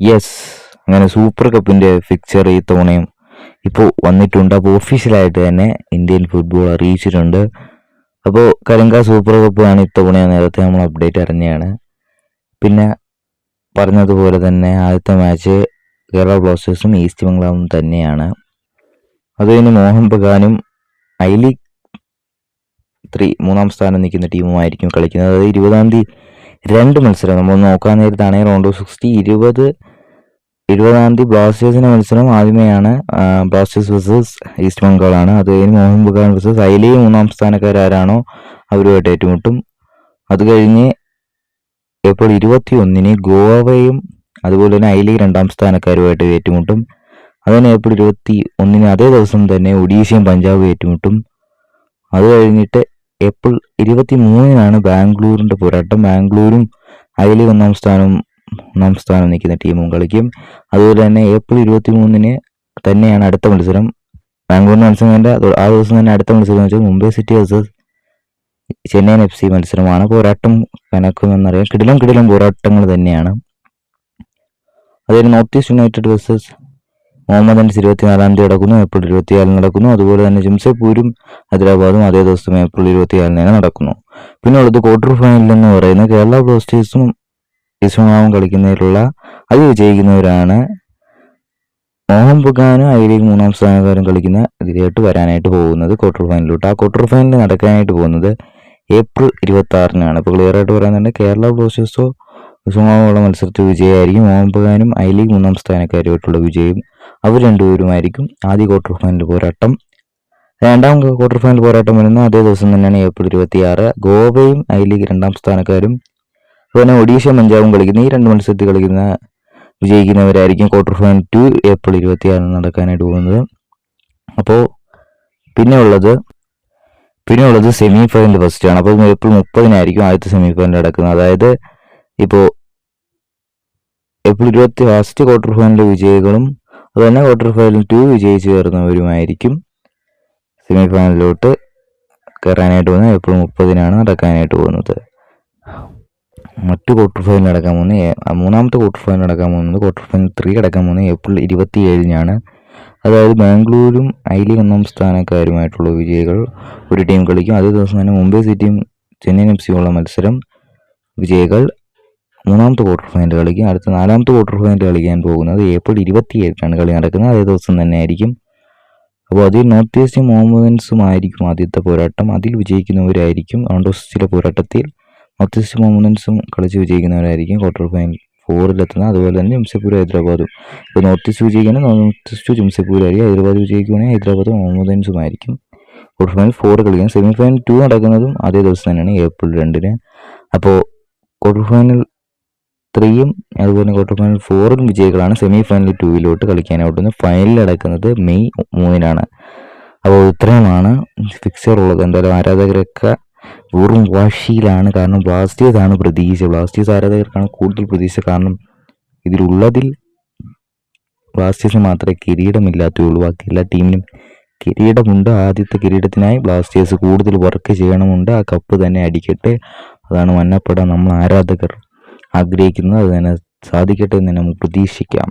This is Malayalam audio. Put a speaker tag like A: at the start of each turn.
A: യെസ് അങ്ങനെ സൂപ്പർ കപ്പിന്റെ ഫിക്ചർ ഈ തവണയും ഇപ്പോൾ വന്നിട്ടുണ്ട്. അപ്പോൾ ഒഫീഷ്യലായിട്ട് തന്നെ ഇന്ത്യൻ ഫുട്ബോൾ അറിയിച്ചിട്ടുണ്ട്. അപ്പോൾ കലിംഗ സൂപ്പർ കപ്പാണ് ഇത്തവണ നേരത്തെ നമ്മൾ അപ്ഡേറ്റ് അറിഞ്ഞതാണ്. പിന്നെ പറഞ്ഞതുപോലെ തന്നെ ആദ്യത്തെ മാച്ച് കേരള ബ്ലാസ്റ്റേഴ്സും ഈസ്റ്റ് ബംഗ്ലാവും തന്നെയാണ്. അത് കഴിഞ്ഞ് മോഹൻ ബഗാനും ഐ ലീഗ് ത്രീ മൂന്നാം സ്ഥാനം നിൽക്കുന്ന ടീമുമായിരിക്കും കളിക്കുന്നത്. അതായത് ഇരുപതാം തീയതി രണ്ട് മത്സരം. നമ്മൾ നോക്കാൻ നേരത്താണ് റൗണ്ട് സിക്സ്റ്റി ഇരുപത് ഇരുപതാം തീയതി ബ്ലാസ്റ്റേഴ്സിന് മത്സരം ആദ്യമേയാണ്. ബ്ലാസ്റ്റേഴ്സ് വേഴ്സസ് ഈസ്റ്റ് ബംഗാളാണ് അത് കഴിഞ്ഞ് മോഹൻ ബഗാൻ വേഴ്സസ് അതിലെ മൂന്നാം സ്ഥാനക്കാരാരാണോ അവരുമായിട്ട് ഏറ്റുമുട്ടും. അത് കഴിഞ്ഞ് ഏപ്രിൽ ഇരുപത്തി ഒന്നിന് ഗോവയും അതുപോലെ തന്നെ ലീഗ് രണ്ടാം സ്ഥാനക്കാരുമായിട്ട് ഏറ്റുമുട്ടും. അതുതന്നെ ഏപ്രിൽ ഇരുപത്തി ഒന്നിന് അതേ ദിവസം തന്നെ ഒഡീഷയും പഞ്ചാബും ഏറ്റുമുട്ടും. അത് കഴിഞ്ഞിട്ട് ഏപ്രിൽ ഇരുപത്തി മൂന്നിനാണ് ബാംഗ്ലൂരിന്റെ പോരാട്ടം. ബാംഗ്ലൂരും ലീഗ് ഒന്നാം സ്ഥാനം ഒന്നാം സ്ഥാനം നിൽക്കുന്ന ടീമും കളിക്കും. അതുപോലെ തന്നെ ഏപ്രിൽ ഇരുപത്തി മൂന്നിന് തന്നെയാണ് അടുത്ത മത്സരം. ബാംഗ്ലൂരിന്റെ മത്സരം തന്നെ ആ ദിവസം തന്നെ അടുത്ത മത്സരം എന്ന് വെച്ചാൽ Mumbai city versus Chennaiyin F C മത്സരമാണ്. പോരാട്ടം കനക്കുമെന്നറിയാം. കിടിലം കിടിലം പോരാട്ടങ്ങൾ തന്നെയാണ്. അതായത് north east united versus Mohammedans ഇരുപത്തിനാലാം തീയതി നടക്കുന്നു ഏപ്രിൽ ഇരുപത്തിയാലിന് നടക്കുന്നു. അതുപോലെ തന്നെ ജംഷഡ്പൂരും ഹൈദരാബാദും അതേ ദിവസം ഏപ്രിൽ ഇരുപത്തിയാലിന് തന്നെ നടക്കുന്നു. പിന്നെ ഉള്ളത് ക്വാർട്ടർ ഫൈനൽ എന്ന് പറയുന്നത് കേരള ബ്ലാസ്റ്റേഴ്സും ഈസ്റ്റുമാവും കളിക്കുന്നതിലുള്ള അത് വിജയിക്കുന്നവരാണ്. മോഹൻ ബഗാനും ഐ ലീഗ് മൂന്നാം സ്ഥാനക്കാരും കളിക്കുന്ന ഇതിലേക്ക് വരാനായിട്ട് പോകുന്നത് ക്വാർട്ടർ ഫൈനലിലോട്ട് ആ ക്വാർട്ടർ ഫൈനൽ നടക്കാനായിട്ട് പോകുന്നത് ഏപ്രിൽ ഇരുപത്തി ആറിനാണ് ഇപ്പോൾ ക്ലിയർ ആയിട്ട് പറയുന്നുണ്ട് കേരള ബ്ലാസ്റ്റേഴ്സോ ഈസ്റ്റുമാവുള്ള മത്സരത്തിൽ വിജയമായിരിക്കും. മോഹൻ ബഗാനും ഐ ലീഗ് മൂന്നാം സ്ഥാനക്കാരുമായിട്ടുള്ള വിജയം അവർ രണ്ടുപേരുമായിരിക്കും ആദ്യ ക്വാർട്ടർ ഫൈനൽ പോരാട്ടം. രണ്ടാം ക്വാർട്ടർ ഫൈനൽ പോരാട്ടം വരുന്ന അതേ ദിവസം തന്നെയാണ് ഏപ്രിൽ ഇരുപത്തിയാറ്. ഗോവയും ഐ ലീഗ് രണ്ടാം സ്ഥാനക്കാരും അതുപോലെ ഒഡീഷ പഞ്ചാബും കളിക്കുന്ന ഈ രണ്ട് മത്സരത്തിൽ കളിക്കുന്ന വിജയിക്കുന്നവരായിരിക്കും ക്വാർട്ടർ ഫൈനൽ ടു ഏപ്രിൽ ഇരുപത്തിയാറിന് നടക്കാനായിട്ട് പോകുന്നത്. അപ്പോൾ പിന്നെ ഉള്ളത് പിന്നെ ഉള്ളത് സെമി ഫൈനൽ ഫസ്റ്റ് ആണ്. അപ്പോൾ ഏപ്രിൽ മുപ്പതിനായിരിക്കും ആദ്യത്തെ സെമി ഫൈനൽ നടക്കുന്നത്. അതായത് ഇപ്പോൾ ഏപ്രിൽ ഇരുപത്തി ഫസ്റ്റ് ക്വാർട്ടർ ഫൈനൽ വിജയികളും അതുതന്നെ ക്വാർട്ടർ ഫൈനൽ ടു വിജയിച്ചു കയറുന്നവരുമായിരിക്കും സെമി ഫൈനലിലോട്ട് കയറാനായിട്ട് പോകുന്നത്. ഏപ്രിൽ മുപ്പതിനാണ് നടക്കാനായിട്ട് പോകുന്നത്. മറ്റു ക്വാർട്ടർ ഫൈനൽ നടക്കാൻ പോകുന്നത് മൂന്നാമത്തെ ക്വാർട്ടർ ഫൈനൽ നടക്കാൻ പോകുന്നത് ക്വാർട്ടർ ഫൈനൽ ത്രീ നടക്കാൻ പോകുന്നത് ഏപ്രിൽ ഇരുപത്തി ഏഴിനാണ് അതായത് ബാംഗ്ലൂരും ഐ ലീഗ് ഒന്നാം സ്ഥാനക്കാരുമായിട്ടുള്ള വിജയികൾ ഒരു ടീം കളിക്കും. അതേ ദിവസം തന്നെ മുംബൈ സിറ്റിയും ചെന്നൈ എഫ് സിയുമുള്ള മത്സരം വിജയികൾ മൂന്നാമത്തെ ക്വാർട്ടർ ഫൈനൽ കളിക്കും. അടുത്ത നാലാമത്തെ ക്വാർട്ടർ ഫൈനൽ കളിക്കാൻ പോകുന്നത് ഏപ്രിൽ ഇരുപത്തി ഏഴിനാണ് കളി നടക്കുന്നത്. അതേ ദിവസം തന്നെ ആയിരിക്കും അപ്പോൾ അതിൽ നോർത്ത് ഈസ്റ്റ് മോമൻസുമായിരിക്കും ആദ്യത്തെ പോരാട്ടം. അതിൽ വിജയിക്കുന്നവരായിരിക്കും. റൗണ്ട് ഓഫ് സിക്സിലെ പോരാട്ടത്തിൽ നോർത്ത് ഈസ്റ്റ് മോമൻസും കളിച്ച് വിജയിക്കുന്നവരായിരിക്കും ക്വാർട്ടർ ഫൈനൽ ഫോറിലെത്തുന്നത് അതുപോലെ തന്നെ ജംഷഡ്പൂർ ഹൈദരാബാദും. ഇപ്പോൾ നോർത്ത് ഈസ്റ്റ് വിജയിക്കുകയാണെങ്കിൽ നോർത്ത് ഈസ്റ്റ് ജംഷഡ്പൂരായിരിക്കും ഹൈദരാബാദ് വിജയിക്കുകയാണെങ്കിൽ ഹൈദരാബാദ് മോമൻസുമായിരിക്കും ക്വാർട്ടർ ഫൈനൽ ഫോർ കളിക്കാൻ സെമി ഫൈനൽ ടു നടക്കുന്നതും അതേ ദിവസം തന്നെയാണ് ഏപ്രിൽ രണ്ടിന്. അപ്പോൾ ക്വാർട്ടർ ഫൈനൽ ത്രീയും അതുപോലെ ക്വാർട്ടർ ഫൈനൽ ഫോറും വിജയികളാണ് സെമി ഫൈനൽ ടൂവിലോട്ട് കളിക്കാനായിട്ട് ഫൈനലിൽ അടക്കുന്നത് മെയ് മൂന്നിനാണ്. അപ്പോൾ ഇത്രയുമാണ് ഫിക്സർ ഉള്ളത്. എന്തായാലും ആരാധകരൊക്കെ വെറും വാശിയിലാണ്. കാരണം ബ്ലാസ്റ്റേഴ്സ് ആണ് പ്രതീക്ഷ. ബ്ലാസ്റ്റേഴ്സ് ആരാധകർക്കാണ് കൂടുതൽ പ്രതീക്ഷ. കാരണം ഇതിലുള്ളതിൽ ബ്ലാസ്റ്റേഴ്സിന് മാത്രമേ കിരീടമില്ലാത്തയുള്ളൂ ബാക്കി എല്ലാ ടീമിനും കിരീടമുണ്ട്. ആദ്യത്തെ കിരീടത്തിനായി ബ്ലാസ്റ്റേഴ്സ് കൂടുതൽ വർക്ക് ചെയ്യണമുണ്ട്. ആ കപ്പ് തന്നെ അടിക്കട്ടെ. അതാണ് മന്നപ്പെടാൻ നമ്മൾ ആരാധകർ ആഗ്രഹിക്കുന്നത് അത് തന്നെ സാധിക്കട്ടെ എന്ന് നമുക്ക് പ്രതീക്ഷിക്കാം.